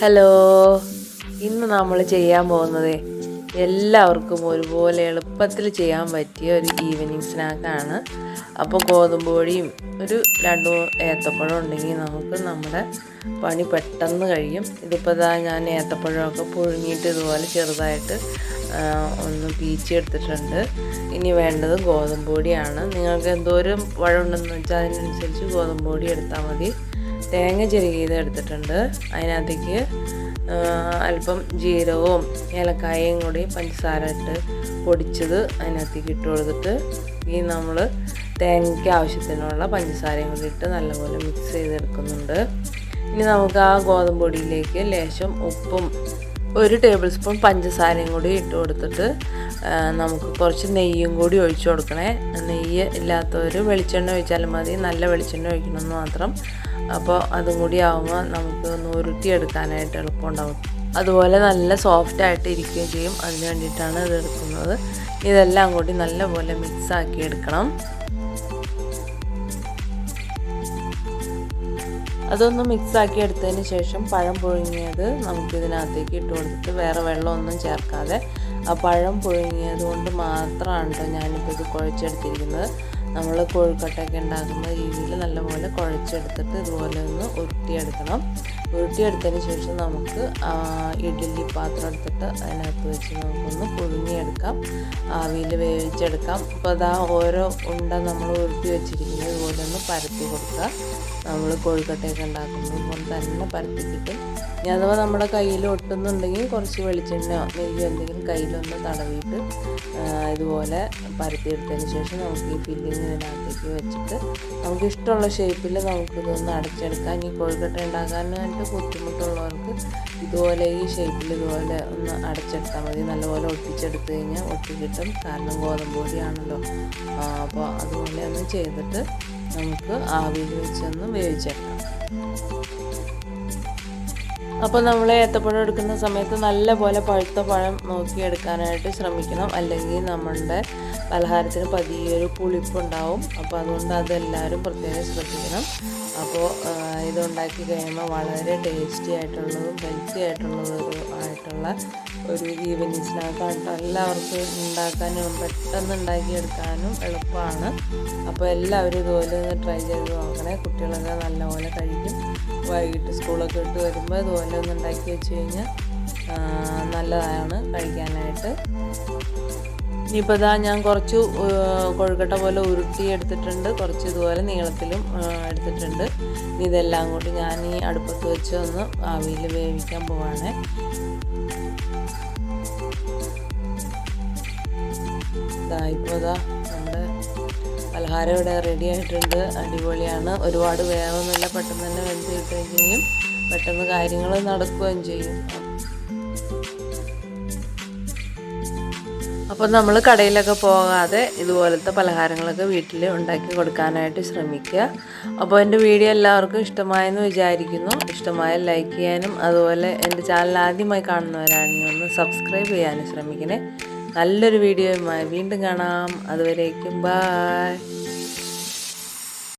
Hello. ഇന്ന് നമ്മൾ ചെയ്യാൻ പോകുന്നത് എല്ലാവർക്കും ഒരുപോലെ എളുപ്പത്തിൽ ചെയ്യാൻ പറ്റിയ ഒരു ഈവനിങ് സ്നാക്കാണ്. അപ്പോൾ ഗോതമ്പ് പൊടിയും ഒരു രണ്ട് ഏത്തപ്പഴം ഉണ്ടെങ്കിൽ നമുക്ക് നമ്മുടെ പണി പെട്ടെന്ന് കഴിയും. ഇതിപ്പോൾ ഇതാ ഞാൻ ഏത്തപ്പഴമൊക്കെ പുഴുങ്ങിയിട്ട് ഇതുപോലെ ചെറുതായിട്ട് ഒന്ന് പീച്ചെടുത്തിട്ടുണ്ട് ഇനി വേണ്ടത് ഗോതമ്പ് പൊടിയാണ്. നിങ്ങൾക്ക് എന്തോരം പഴം ഉണ്ടെന്ന് വെച്ചാൽ അതിനനുസരിച്ച് ഗോതമ്പ് പൊടി എടുത്താൽ മതി. തേങ്ങ ചെരുകിയത് എടുത്തിട്ടുണ്ട്. അതിനകത്തേക്ക് അല്പം ജീരകവും ഏലക്കായയും കൂടി പഞ്ചസാര ഇട്ട് പൊടിച്ചത് അതിനകത്തേക്ക് ഇട്ട് കൊടുത്തിട്ട് ഈ നമ്മൾ തേങ്ങയ്ക്ക് ആവശ്യത്തിനുള്ള പഞ്ചസാരയും കൂടി ഇട്ട് നല്ലപോലെ മിക്സ് ചെയ്തെടുക്കുന്നുണ്ട്. ഇനി നമുക്ക് ആ ഗോതമ്പ് പൊടിയിലേക്ക് ലേശം ഉപ്പും ഒരു ടേബിൾ സ്പൂൺ പഞ്ചസാരയും കൂടി ഇട്ട് കൊടുത്തിട്ട് നമുക്ക് കുറച്ച് നെയ്യും കൂടി ഒഴിച്ചു കൊടുക്കണേ. നെയ്യ് ഇല്ലാത്തവർ വെളിച്ചെണ്ണ ഒഴിച്ചാലും മതി. നല്ല വെളിച്ചെണ്ണ ഒഴിക്കണമെന്ന് മാത്രം അപ്പോൾ അതും കൂടി ആകുമ്പോൾ നമുക്ക് ഒന്ന് ഉരുട്ടിയെടുക്കാനായിട്ട് എളുപ്പമുണ്ടാവും. അതുപോലെ നല്ല സോഫ്റ്റ് ആയിട്ട് ഇരിക്കുകയും ചെയ്യും. അതിന് വേണ്ടിയിട്ടാണ് ഇത് എടുക്കുന്നത്. ഇതെല്ലാം കൂടി നല്ലപോലെ മിക്സ് ആക്കി എടുക്കണം. അതൊന്ന് മിക്സ് ആക്കി എടുത്തതിന് ശേഷം പഴം പുഴുങ്ങിയത് നമുക്ക് ഇതിനകത്തേക്ക് ഇട്ട് കൊടുത്തിട്ട് വേറെ വെള്ളമൊന്നും ചേർക്കാതെ ആ പഴം പുഴുങ്ങിയത് കൊണ്ട് മാത്രമാണ് കേട്ടോ ഞാനിപ്പോൾ ഇത് കുഴച്ചെടുത്തിരിക്കുന്നത്. നമ്മൾ കോഴിക്കട്ടയൊക്കെ ഉണ്ടാക്കുന്ന രീതിയിൽ നല്ലപോലെ കുഴച്ചെടുത്തിട്ട് ഇതുപോലെ ഒന്ന് ഉരുട്ടിയെടുക്കണം. ഉരുട്ടിയെടുത്തതിന് ശേഷം നമുക്ക് ഇഡ്ഡലി പാത്രം എടുത്തിട്ട് അതിനകത്ത് വെച്ച് നമുക്കൊന്ന് പുഴുങ്ങിയെടുക്കാം. ആവിയിൽ വേവിച്ചെടുക്കാം. അപ്പോൾ അതാ ഓരോ ഉണ്ട നമ്മൾ ഉരുട്ടി വെച്ചിരിക്കുന്നത് ഇതുപോലെ ഒന്ന് പരത്തി കൊടുക്കുക. നമ്മൾ കോഴിക്കട്ടയൊക്കെ ഉണ്ടാക്കുന്നത് ഇതുപോലെ തന്നെ പരത്തി കിട്ടും. ഇനി അഥവാ നമ്മുടെ കയ്യിൽ ഒട്ടുന്നുണ്ടെങ്കിൽ കുറച്ച് വെളിച്ചെണ്ണയോ നെയ്യോ എന്തെങ്കിലും കയ്യിലൊന്ന് തടവിയിട്ട് ഇതുപോലെ പരത്തിയെടുത്തതിന് ശേഷം നമുക്ക് ഈ ഫില്ലിങ് ഇതിനകത്തേക്ക് വെച്ചിട്ട് നമുക്ക് ഇഷ്ടമുള്ള ഷേപ്പിൽ നമുക്ക് ഇതൊന്ന് അടച്ചെടുക്കാം. ഇനി കോഴിക്കട്ട ഉണ്ടാക്കാനായിട്ട് ബുദ്ധിമുട്ടുള്ളവർക്ക് ഇതുപോലെ ഈ ഷേപ്പിൽ ഇതുപോലെ ഒന്ന് അടച്ചെടുത്താൽ മതി. നല്ലപോലെ ഒട്ടിച്ചെടുത്ത് കഴിഞ്ഞാൽ ഒട്ടി കിട്ടും. കാരണം ഗോതമ്പ് പൊടിയാണല്ലോ. അപ്പോൾ അതുപോലെ ഒന്ന് ചെയ്തിട്ട് നമുക്ക് ആവിയിൽ വെച്ചൊന്ന് വേവിച്ചെടുക്കാം. അപ്പോൾ നമ്മൾ ഏത്തപ്പഴം എടുക്കുന്ന സമയത്ത് നല്ലപോലെ പഴുത്ത പഴം നോക്കിയെടുക്കാനായിട്ട് ശ്രമിക്കണം. അല്ലെങ്കിൽ നമ്മളുടെ പലഹാരത്തിന് പതിയൊരു പുളിപ്പുണ്ടാവും. അപ്പോൾ അതുകൊണ്ട് അതെല്ലാവരും പ്രത്യേകം ശ്രദ്ധിക്കണം. അപ്പോൾ ഇതുണ്ടാക്കി കഴിയുമ്പോൾ വളരെ ടേസ്റ്റി ആയിട്ടുള്ളതും ഹെൽത്തി ആയിട്ടുള്ളതും ആയിട്ടുള്ള ഒരു ഈവനിങ് സ്നാക്കാണ് എല്ലാവർക്കും ഉണ്ടാക്കാനും പെട്ടെന്ന് ഉണ്ടാക്കിയെടുക്കാനും എളുപ്പമാണ്. അപ്പോൾ എല്ലാവരും ഇതുപോലെ ഒന്ന് ട്രൈ ചെയ്ത് നോക്കണേ. കുട്ടികളൊക്കെ നല്ലപോലെ കഴിക്കും. വൈകിട്ട് സ്കൂളൊക്കെ ഇട്ട് വരുമ്പോൾ ഇതുപോലെ ഒന്ന് ഉണ്ടാക്കി വെച്ച് കഴിഞ്ഞാൽ നല്ലതാണ് കഴിക്കാനായിട്ട്. ഇനിയിപ്പോൾ ഇതാ ഞാൻ കുറച്ച് കൊഴുക്കട്ട പോലെ ഉരുട്ടി എടുത്തിട്ടുണ്ട്. കുറച്ച് ഇതുപോലെ നീളത്തിലും എടുത്തിട്ടുണ്ട്. ഇതെല്ലാം കൂടി ഞാൻ ഈ അടുപ്പത്ത് വെച്ച് ഒന്ന് ആവിയിൽ വേവിക്കാൻ പോവാണ്. ഇതാ ഇപ്പോൾ ഇതാ നമ്മുടെ പലഹാരം ഇവിടെ റെഡി ആയിട്ടുണ്ട്. അടിപൊളിയാണ്. ഒരുപാട് വേവൊന്നുമില്ല. പെട്ടെന്ന് തന്നെ വെന്ത് കിട്ടുകയും ചെയ്യും. പെട്ടെന്ന് കാര്യങ്ങൾ നടക്കുകയും ചെയ്യും. അപ്പോൾ നമ്മൾ കടയിലൊക്കെ പോകാതെ ഇതുപോലത്തെ പലഹാരങ്ങളൊക്കെ വീട്ടിൽ ഉണ്ടാക്കി കൊടുക്കാനായിട്ട് ശ്രമിക്കുക. അപ്പോൾ എന്റെ വീഡിയോ എല്ലാവർക്കും ഇഷ്ടമായെന്ന് വിചാരിക്കുന്നു. ഇഷ്ടമായ ലൈക്ക് ചെയ്യാനും അതുപോലെ എന്റെ ചാനൽ ആദ്യമായി കാണുന്നവരാണെങ്കിൽ ഒന്ന് സബ്സ്ക്രൈബ് ചെയ്യാനും ശ്രമിക്കണേ. നല്ലൊരു വീഡിയോയുമായി വീണ്ടും കാണാം. അതുവരേക്കും ബായ്